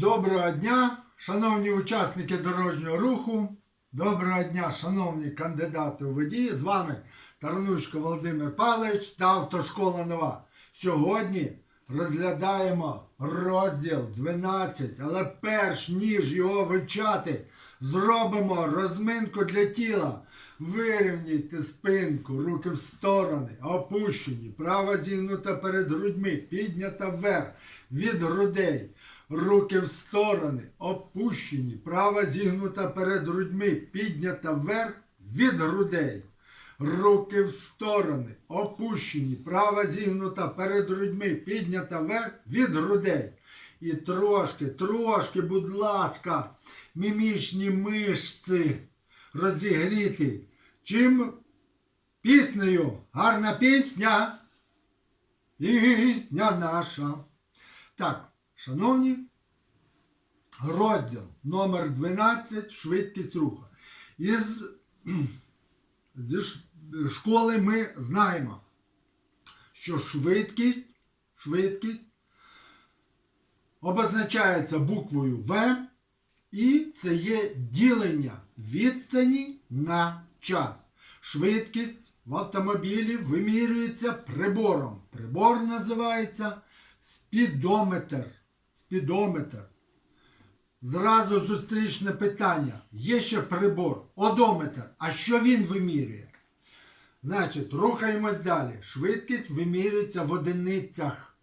Доброго дня, шановні учасники дорожнього руху. Доброго дня, шановні кандидати у водії. З вами Таранучко Володимир Павлович та Автошкола Нова. Сьогодні розглядаємо розділ 12, але перш ніж його вивчати, зробимо розминку для тіла. Вирівняйте спинку, руки в сторони, опущені, права зігнута перед грудьми, піднята вверх від грудей. Руки в сторони, опущені, права зігнута перед грудьми, піднята вверх від грудей. Руки в сторони, опущені, права зігнута перед грудьми, піднята вверх від грудей. І трошки, трошки, будь ласка, мімічні мишці розігріти. Чим піснею? Гарна пісня. Пісня наша. Так, шановні, розділ номер 12 швидкість руху. Із зі школи ми знаємо, що швидкість, швидкість обозначається буквою В, і це є ділення відстані на час. Швидкість в автомобілі вимірюється прибором. Прибор називається спідометр. Спідометр. Зразу зустрічне питання. Є ще прибор, одометр. А що він вимірює? Значить, рухаємось далі. Швидкість вимірюється в одиницях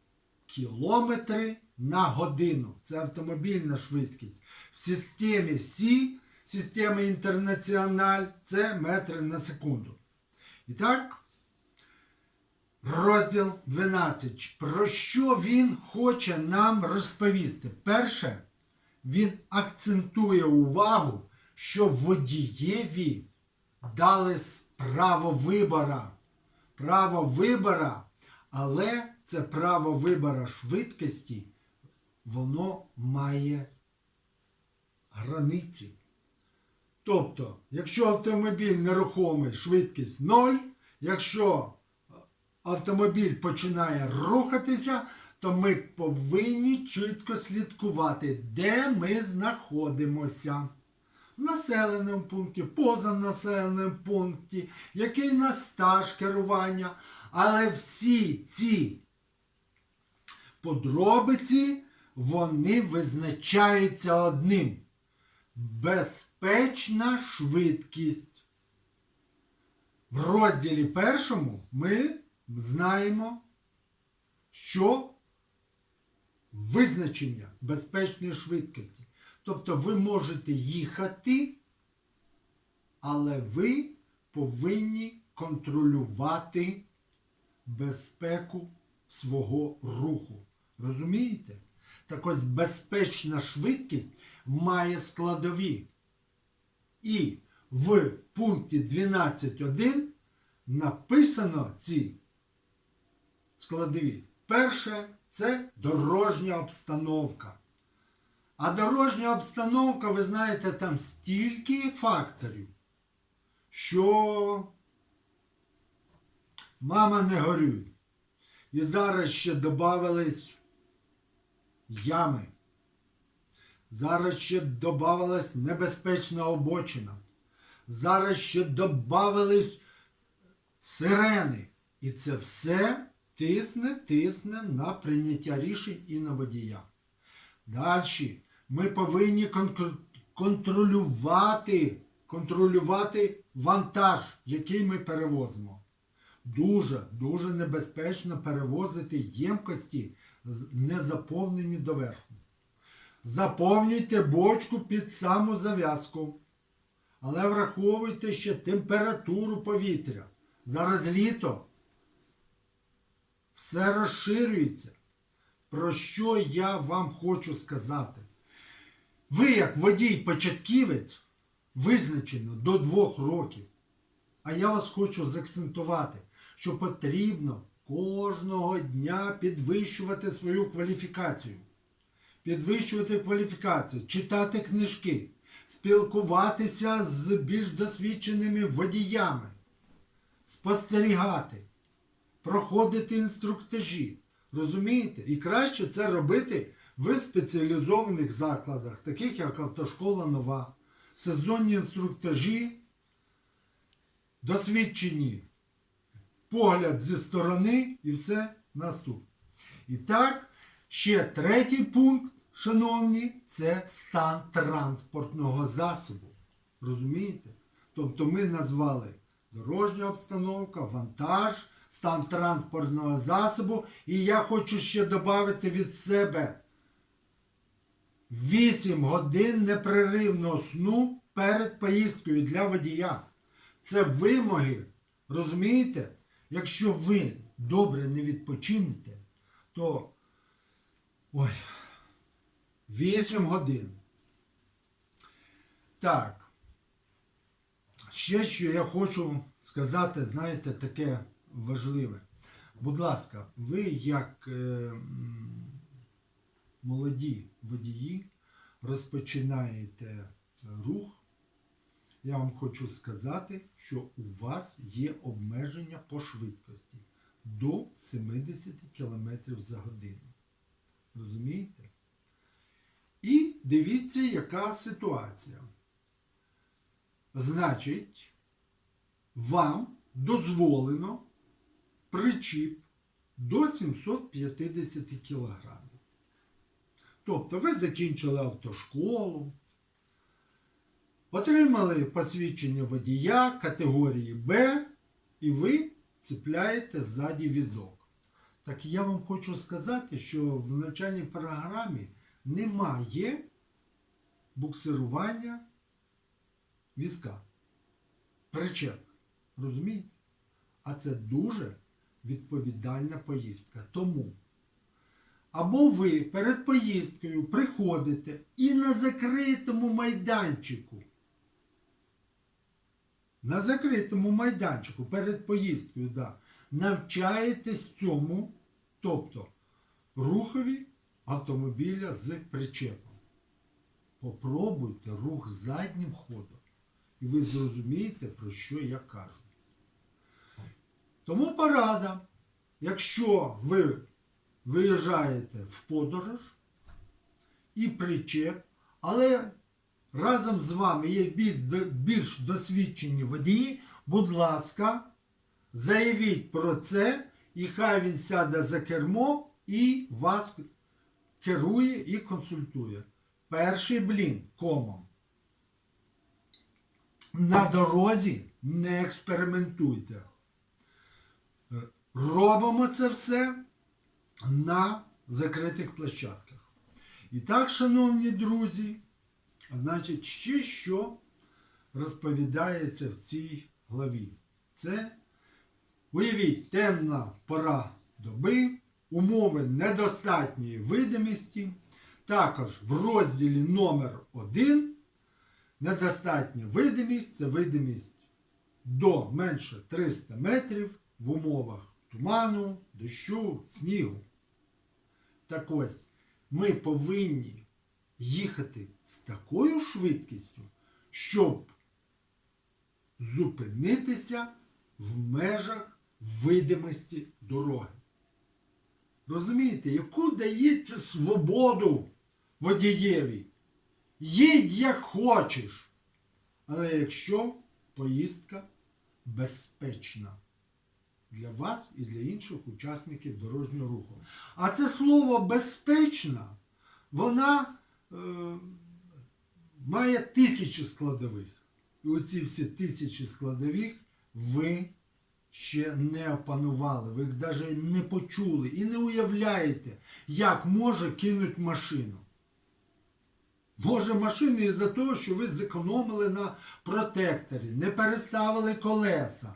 кілометри на годину. Це автомобільна швидкість. В системі Сі, системи Інтернаціональ, це метри на секунду. І так, розділ 12. Про що він хоче нам розповісти? Перше, він акцентує увагу, що водієві дали право вибора. Право вибора, але це право вибора швидкості, воно має границі. Тобто, якщо автомобіль нерухомий, швидкість 0, якщо автомобіль починає рухатися, то ми повинні чітко слідкувати, де ми знаходимося. В населеному пункті, поза населеному пункті, який у нас стаж керування. Але всі ці подробиці вони визначаються одним. Безпечна швидкість. В розділі першому ми знаємо, що визначення безпечної швидкості. Тобто ви можете їхати, але ви повинні контролювати безпеку свого руху. Розумієте? Так ось безпечна швидкість має складові. І в пункті 12.1 написано ці складові. Перше це дорожня обстановка. А дорожня обстановка, ви знаєте, там стільки факторів, що мама не горюй. І зараз ще додавались ями. Зараз ще додавалась небезпечна обочина. Зараз ще додавались сирени. І це все тисне, тисне на прийняття рішень і на водія. Далі ми повинні контролювати, контролювати вантаж, який ми перевозимо. Дуже, дуже небезпечно перевозити ємкості, не заповнені доверху. Заповнюйте бочку під саму зав'язку. Але враховуйте ще температуру повітря. Зараз літо. Все розширюється. Про що я вам хочу сказати? Ви, як водій-початківець, визначено до двох років. А я вас хочу заакцентувати, що потрібно кожного дня підвищувати свою кваліфікацію. Підвищувати кваліфікацію, читати книжки, спілкуватися з більш досвідченими водіями, спостерігати, проходити інструктажі. Розумієте? І краще це робити в спеціалізованих закладах, таких як Автошкола Нова, сезонні інструктажі, досвідчені погляд зі сторони і все наступне. І так, ще третій пункт, шановні, це стан транспортного засобу. Розумієте? Тобто ми назвали дорожня обстановка, вантаж, стан транспортного засобу. І я хочу ще додати від себе 8 годин непреривного сну перед поїздкою для водія. Це вимоги. Розумієте? Якщо ви добре не відпочинете, то ой, 8 годин. Так. Ще що я хочу сказати, знаєте, таке важливе. Будь ласка, ви як е, молоді водії розпочинаєте рух, я вам хочу сказати, що у вас є обмеження по швидкості до 70 км за годину. Розумієте? І дивіться, яка ситуація. Значить, вам дозволено причіп до 750 кг. Тобто ви закінчили автошколу, отримали посвідчення водія категорії Б, і ви цепляєте ззаді візок. Так я вам хочу сказати, що в навчальній програмі немає буксирування візка. Причеп. Розумієте? А це дуже відповідальна поїздка. Тому або ви перед поїздкою приходите і на закритому майданчику. На закритому майданчику перед поїздкою, да, навчаєтесь цьому, тобто рухові автомобіля з причепом. Попробуйте рух заднім ходом. І ви зрозумієте, про що я кажу. Тому порада, якщо ви виїжджаєте в подорож і причеп, але разом з вами є більш, досвідчені водії, будь ласка, заявіть про це, і хай він сяде за кермо і вас керує і консультує. Перший блін комом. На дорозі не експериментуйте. Робимо це все на закритих площадках. І так, шановні друзі, значить, ще що розповідається в цій главі. Це, уявіть, темна пора доби, умови недостатньої видимості. Також в розділі номер 1 недостатня видимість це видимість до менше 300 метрів в умовах туману, дощу, снігу. Так ось, ми повинні їхати з такою швидкістю, щоб зупинитися в межах видимості дороги. Розумієте, яку дається свободу водієві? Їдь як хочеш. Але якщо поїздка безпечна для вас і для інших учасників дорожнього руху. А це слово безпечна, вона е, має тисячі складових. І оці всі тисячі складових ви ще не опанували, ви їх навіть не почули і не уявляєте, як може кинути машину. Може машину із-за того, що ви зекономили на протекторі, не переставили колеса,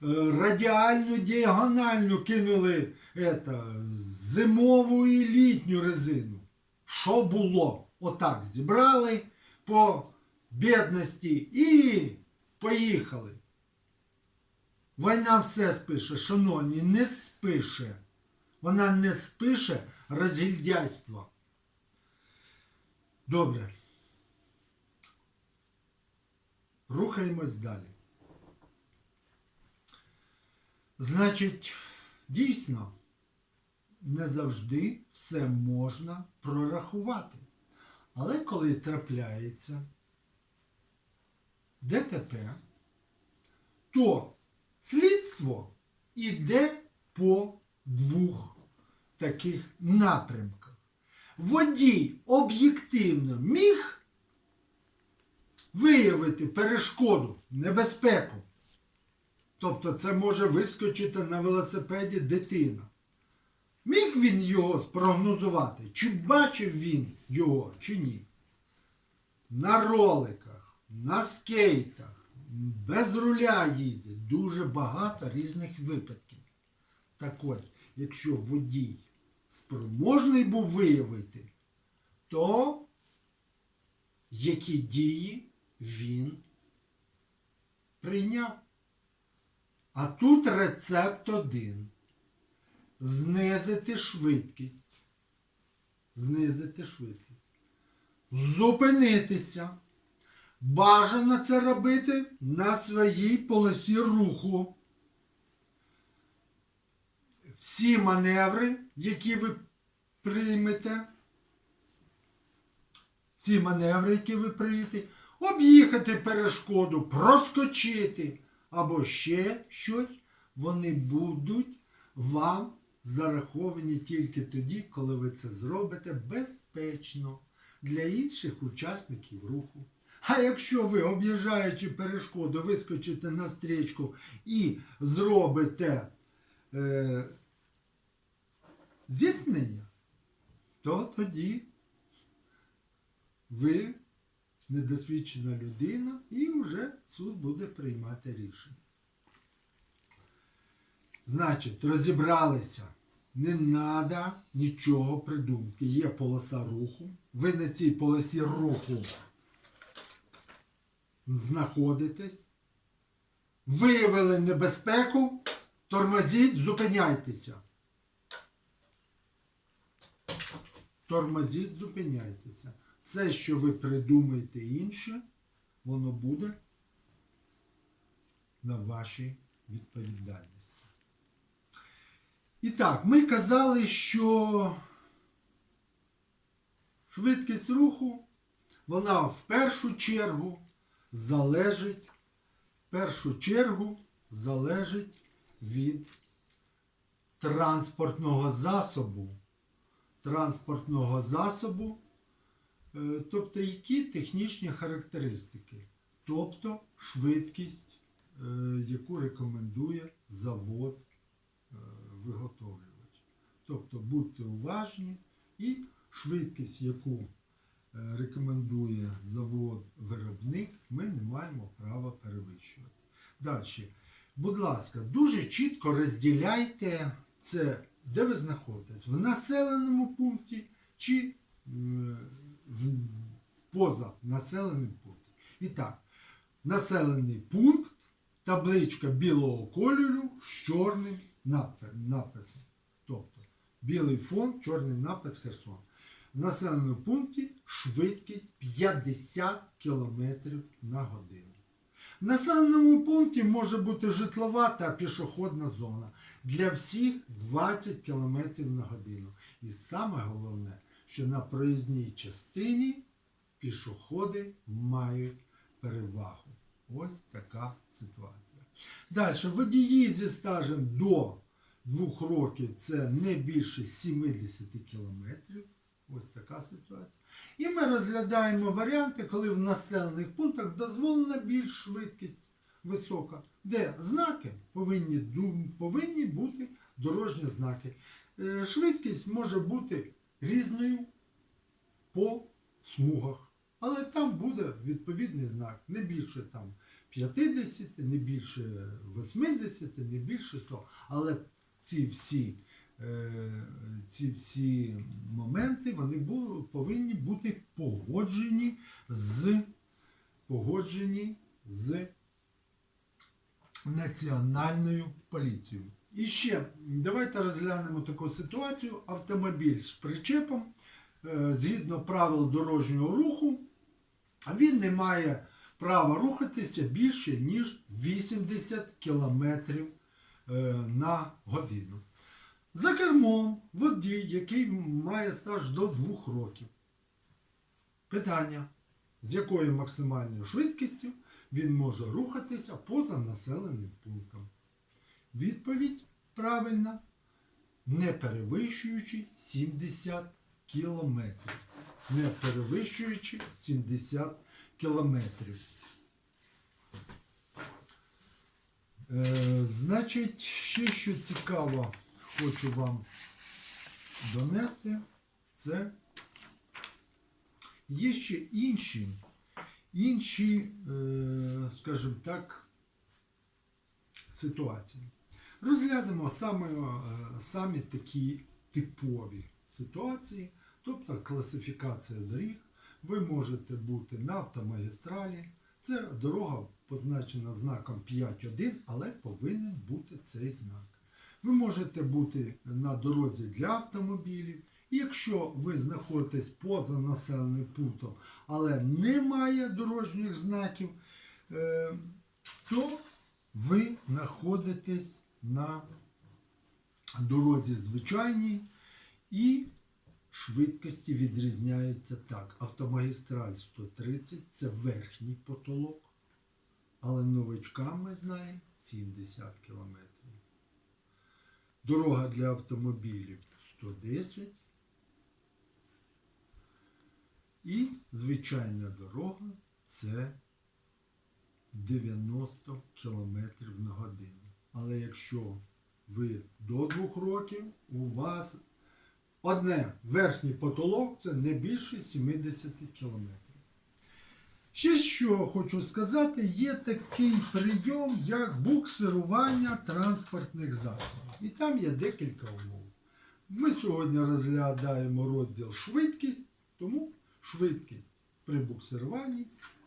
радіальну діагональну кинули это, зимову і літню резину. Що було? Отак зібрали по бідності і поїхали. Війна все спише, шановні, не спише. Вона не спише розгільдяйства. Добре. Рухаємось далі. Значить, дійсно, не завжди все можна прорахувати. Але коли трапляється ДТП, то слідство іде по двох таких напрямках. Водій об'єктивно міг виявити перешкоду, небезпеку. Тобто це може вискочити на велосипеді дитина. Міг він його спрогнозувати, чи бачив він його, чи ні? На роликах, на скейтах, без руля їздять дуже багато різних випадків. Так ось, якщо водій спроможний був виявити, то які дії він прийняв. А тут рецепт один. Знизити швидкість. Знизити швидкість. Зупинитися. Бажано це робити на своїй полосі руху. Всі маневри, які ви приймете, ці маневри, які ви приймете, об'їхати перешкоду, проскочити або ще щось, вони будуть вам зараховані тільки тоді, коли ви це зробите безпечно для інших учасників руху. А якщо ви, об'їжджаючи перешкоду, вискочите на встрічку і зробите е, зіткнення, то тоді ви недосвідчена людина і вже суд буде приймати рішення. Значить, розібралися. Не треба нічого придумати. Є полоса руху. Ви на цій полосі руху знаходитесь. Виявили небезпеку, тормозіть, зупиняйтеся. Тормозіть, зупиняйтеся. Все, що ви придумаєте інше, воно буде на вашій відповідальності. І так, ми казали, що швидкість руху, вона в першу чергу залежить, в першу чергу залежить від транспортного засобу. Транспортного засобу, тобто які технічні характеристики, тобто швидкість, е, яку рекомендує завод е, виготовлювач. Тобто будьте уважні і швидкість, яку е, рекомендує завод-виробник, ми не маємо права перевищувати. Далі. Будь ласка, дуже чітко розділяйте це, де ви знаходитесь, в населеному пункті чи е, поза населеним пунктом. І так, населений пункт, табличка білого кольору з чорним написом. Тобто білий фон, чорний напис Херсон. В населеному пункті швидкість 50 км на годину. В населеному пункті може бути житлова та пішохідна зона. Для всіх 20 км на годину. І саме головне, що на проїзній частині пішоходи мають перевагу. Ось така ситуація. Далі, водії зі стажем до 2 років це не більше 70 кілометрів. Ось така ситуація. І ми розглядаємо варіанти, коли в населених пунктах дозволена більш швидкість висока, де знаки повинні, повинні бути дорожні знаки. Е, Швидкість може бути різною по смугах. Але там буде відповідний знак. Не більше там 50, не більше 80, не більше 100. Але ці всі, е, ці всі моменти вони бу- повинні бути погоджені з, погоджені з національною поліцією. І ще давайте розглянемо таку ситуацію. Автомобіль з причепом, е, згідно правил дорожнього руху, він не має права рухатися більше, ніж 80 км на годину. За кермом водій, який має стаж до 2 років. Питання, з якою максимальною швидкістю він може рухатися поза населеним пунктом. Відповідь правильна, не перевищуючи 70 кілометрів. Не перевищуючи 70 кілометрів. Е, значить, ще що цікаво, хочу вам донести, це є ще інші, інші, е, скажімо так, ситуації. Розглянемо саме, е, самі такі типові ситуації, тобто класифікація доріг. Ви можете бути на автомагістралі. Це дорога позначена знаком 5.1, але повинен бути цей знак. Ви можете бути на дорозі для автомобілів. Якщо ви знаходитесь поза населеним пунктом, але немає дорожніх знаків, е, то ви знаходитесь на дорозі звичайній і швидкості відрізняється так. Автомагістраль 130 це верхній потолок, але новичкам ми знаємо 70 км. Дорога для автомобілів 110. І звичайна дорога це 90 км на годину. Але якщо ви до 2 років, у вас одне верхній потолок це не більше 70 км. Ще що хочу сказати, є такий прийом, як буксирування транспортних засобів. І там є декілька умов. Ми сьогодні розглядаємо розділ швидкість, тому швидкість при буксируванні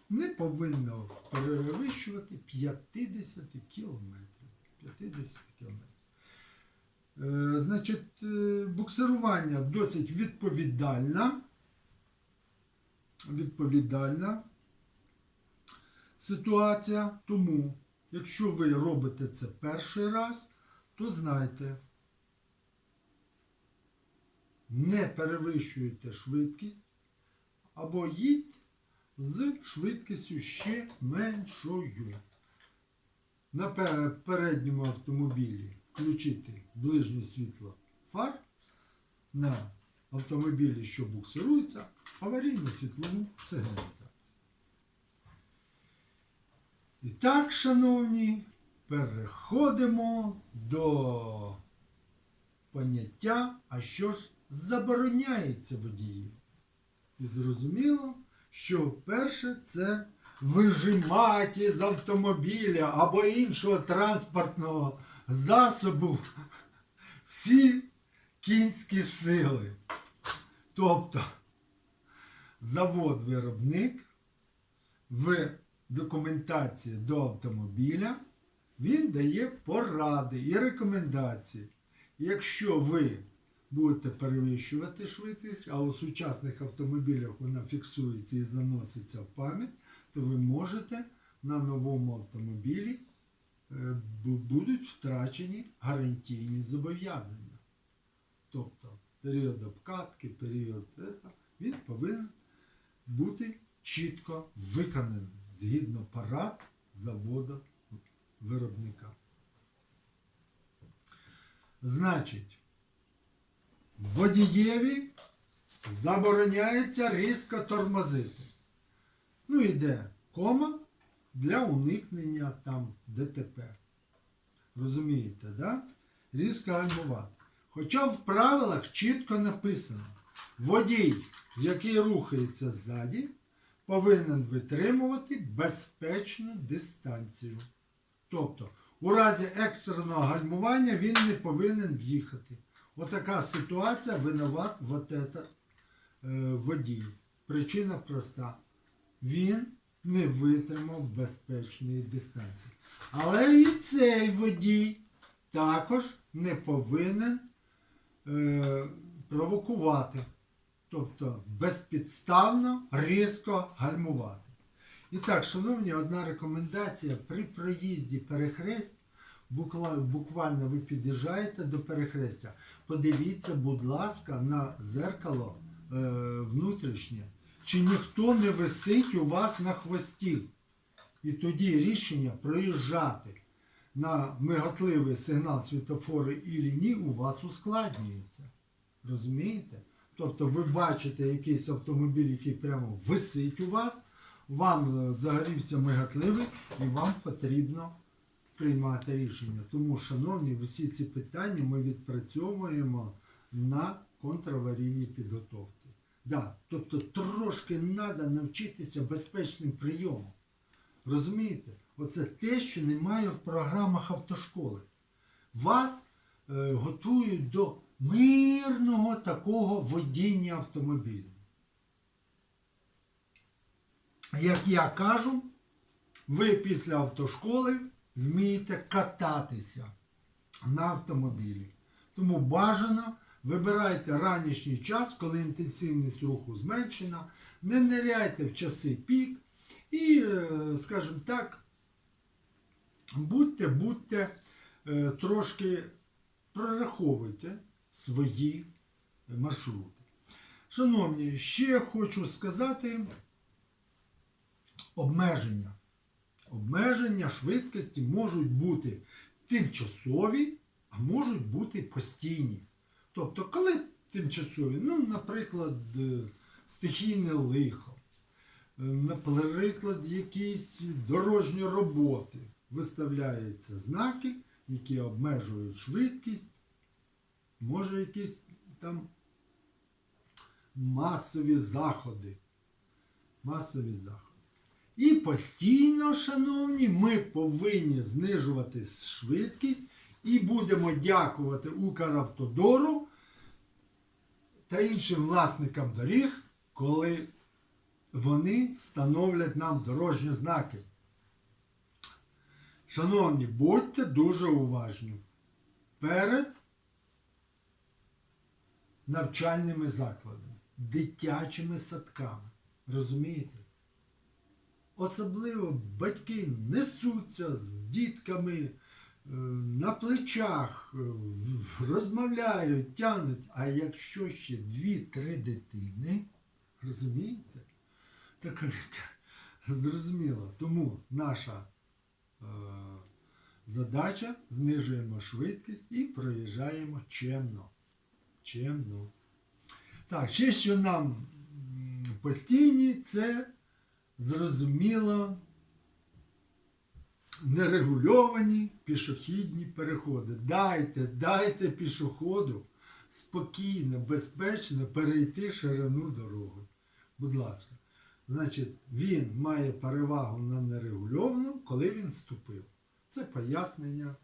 не повинна перевищувати 50 км. 50 км. Е, Значить, е, буксирування досить відповідальна. Відповідальна ситуація. Тому, якщо ви робите це перший раз, то знайте, не перевищуєте швидкість або їдьте з швидкістю ще меншою. На передньому автомобілі включити ближнє світло фар, на автомобілі, що буксирується, аварійну світлову сигналізацію. І так, шановні, переходимо до поняття, а що ж забороняється водієм. І зрозуміло, що перше це вижимати з автомобіля або іншого транспортного засобу всі кінські сили. Тобто завод-виробник в документації до автомобіля він дає поради і рекомендації. Якщо ви будете перевищувати швидкість, а у сучасних автомобілях вона фіксується і заноситься в пам'ять, ви можете на новому автомобілі е, будуть втрачені гарантійні зобов'язання. Тобто період обкатки, період він повинен бути чітко виконаний згідно парад заводу виробника. Значить, водієві забороняється різко тормозити. Ну, йде кома для уникнення там ДТП. Розумієте, да? Різко гальмувати. Хоча в правилах чітко написано, водій, який рухається ззаді, повинен витримувати безпечну дистанцію. Тобто, у разі екстреного гальмування він не повинен в'їхати. Отака ситуація винуват вот это, е, водій. Причина проста. Він не витримав безпечної дистанції. Але і цей водій також не повинен е, провокувати, тобто безпідставно різко гальмувати. І так, шановні, одна рекомендація при проїзді перехрест буквально ви під'їжджаєте до перехрестя. Подивіться, будь ласка, на зеркало е, внутрішнє. Чи ніхто не висить у вас на хвості? І тоді рішення проїжджати на миготливий сигнал світофори і ні у вас ускладнюється. Розумієте? Тобто ви бачите якийсь автомобіль, який прямо висить у вас, вам е, загорівся миготливий, і вам потрібно приймати рішення. Тому, шановні, всі ці питання ми відпрацьовуємо на контраварійній підготовці. Да, тобто трошки треба навчитися безпечним прийомам. Розумієте? Оце те, що немає в програмах автошколи. Вас е, готують до мирного такого водіння автомобілем. Як я кажу, ви після автошколи вмієте кататися на автомобілі. Тому бажано вибирайте ранішній час, коли інтенсивність руху зменшена, не ниряйте в часи пік і, е, скажімо так, будьте, будьте е, трошки прораховуйте свої маршрути. Шановні, ще хочу сказати обмеження. Обмеження швидкості можуть бути тимчасові, а можуть бути постійні. Тобто, коли тимчасові, ну, наприклад, е, стихійне лихо, е, наприклад, якісь дорожні роботи, виставляються знаки, які обмежують швидкість, може якісь там масові заходи. Масові заходи. І постійно, шановні, ми повинні знижувати швидкість і будемо дякувати Укравтодору та іншим власникам доріг, коли вони встановлять нам дорожні знаки. Шановні, будьте дуже уважні перед навчальними закладами, дитячими садками. Розумієте? Особливо батьки несуться з дітками на плечах, е, розмовляють, тянуть. А якщо ще дві-три дитини, розумієте? Так зрозуміло. Тому наша е, задача знижуємо швидкість і проїжджаємо чемно. Чемно. Так, ще що нам постійні, це зрозуміло нерегульовані пішохідні переходи. Дайте, дайте пішоходу спокійно, безпечно перейти ширину дороги. Будь ласка. Значить, він має перевагу на нерегульовану, коли він вступив. Це пояснення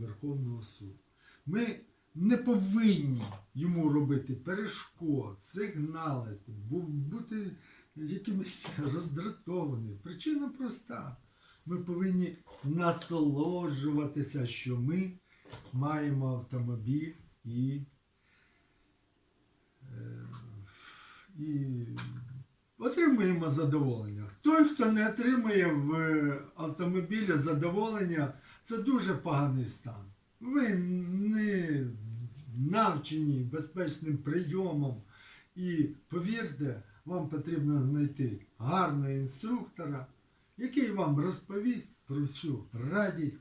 Верховного суду. Ми не повинні йому робити перешкод, сигналити, бути якимось роздратованим. Причина проста. Ми повинні насолоджуватися, що ми маємо автомобіль і, е, і отримуємо задоволення. Той, хто не отримує в автомобілі задоволення, це дуже поганий стан. Ви не навчені безпечним прийомом. І повірте, вам потрібно знайти гарного інструктора, який вам розповість про всю радість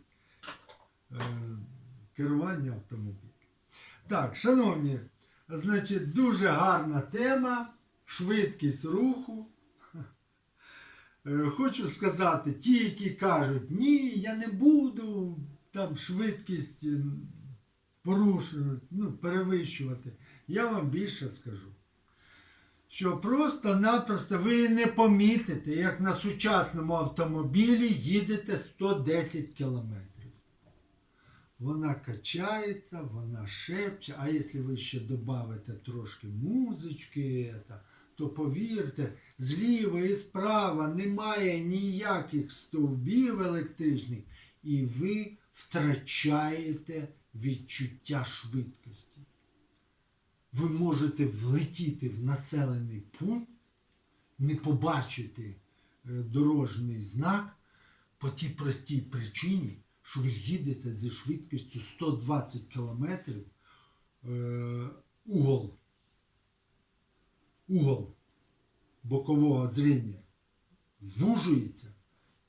е, керування автомобілем. Так, шановні, значить, дуже гарна тема, швидкість руху. Е, Хочу сказати, ті, які кажуть, ні, я не буду там швидкість порушувати, ну, перевищувати, я вам більше скажу. Що просто-напросто ви не помітите, як на сучасному автомобілі їдете 110 кілометрів. Вона качається, вона шепче, а якщо ви ще додавите трошки музички, то повірте, зліва і справа немає ніяких стовбів електричних, і ви втрачаєте відчуття швидкості. Ви можете влетіти в населений пункт, не побачити е, дорожній знак по тій простій причині, що ви їдете зі швидкістю 120 км е, угол. Угол бокового зріння звужується,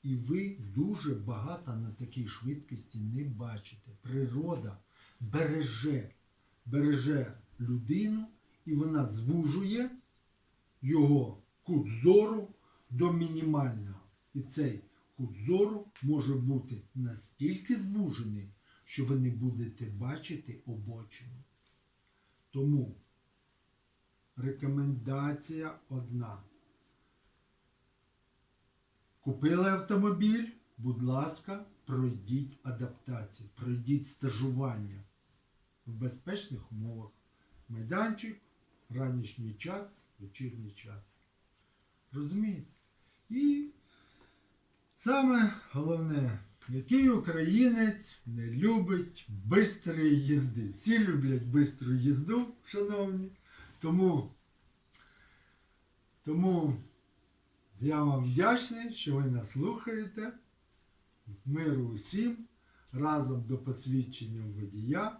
і ви дуже багато на такій швидкості не бачите. Природа береже, береже людину, і вона звужує його кут зору до мінімального. І цей кут зору може бути настільки звужений, що ви не будете бачити обочину. Тому рекомендація одна. Купили автомобіль, будь ласка, пройдіть адаптацію, пройдіть стажування в безпечних умовах. Майданчик, ранішній час, вечірній час. Розумієте? І саме головне, який українець не любить бистрої їзди. Всі люблять бистру їзду, шановні. Тому, тому я вам вдячний, що ви нас слухаєте. Миру усім. Разом до посвідчення водія.